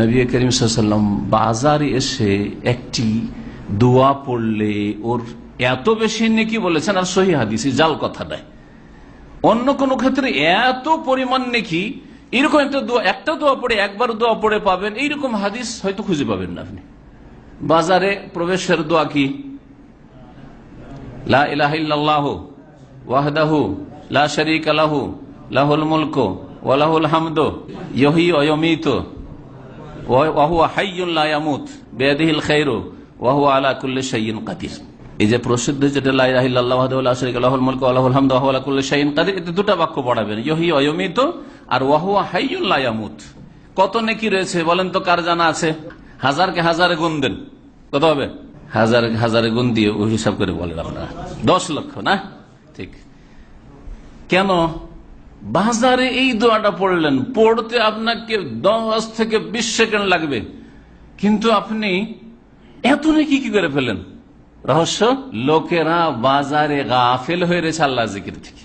নবী করিম সাল্লাম বাজারে এসে একটি দোয়া পড়লে ওর এত বেশি নেকি বলেছেন আর সহি হাদিসি জাল কথা দেয় অন্য কোন ক্ষেত্রে এত পরিমাণ নেকি, এরকম একটা দোয়া একটা দোয়া পড়ে, একবার দোয়া পড়ে পাবেন, এইরকম হাদিস হয়তো খুঁজে পাবেন না আপনি। বাজারে প্রবেশের দোয়া কি? লা ইলাহা ইল্লাল্লাহু ওয়াহদাহু লা লাহু, লাহুল মুলকু ওয়া লাহুল হামদু ইহয়ী ওয়া ইউমীতু ওয়া হাইয়্যুন লা ইয়ামুত বিয়াদিহিল খায়রু ওয়া আলা কুল্লি শাইইন কাদির। এই যে প্রসিদ্ধ যেটা দুটো বাক্য পড়াবেন আর ওয়া হুয়া হাইয়্যুন লা ইয়ামুত। কত নেকি রয়েছে বলেন তো কার জানা আছে? হাজারকে হাজারে গুণ দেন। কত হবে? হাজার হাজারে গুণ দিয়ে হিসাব করে বলেন আপনারা। দশ লক্ষ, না? ঠিক। কেন বাজারে এই দোয়াটা পড়লেন, পড়তে আপনাকে দশ থেকে বিশ সেকেন্ড লাগবে। কিন্তু আপনি এত নাকি কি করে ফেলেন রহস্য? লোকেরা বাজারে গাফেল হয়ে রয়েছে আল্লাহ জিকির থেকে।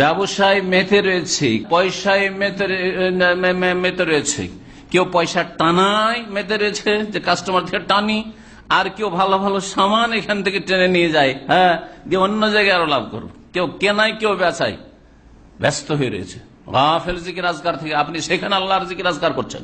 ব্যবসায় মেতে রয়েছে, পয়সায় মেতে রয়েছে। কেউ পয়সা টানায় মেতে রয়েছে, যে কাস্টমার থেকে টানি, আর কেউ ভালো ভালো সামান এখান থেকে টেনে নিয়ে যায় হ্যাঁ দিয়ে অন্য জায়গায় আরও লাভ করব। কেউ কেনায় কেউ বেচায় ব্যস্ত হয়ে রয়েছে। গাফেল জিকির আজকার থেকে, আপনি সেখানে আল্লাহর জিকির আজকার করছেন।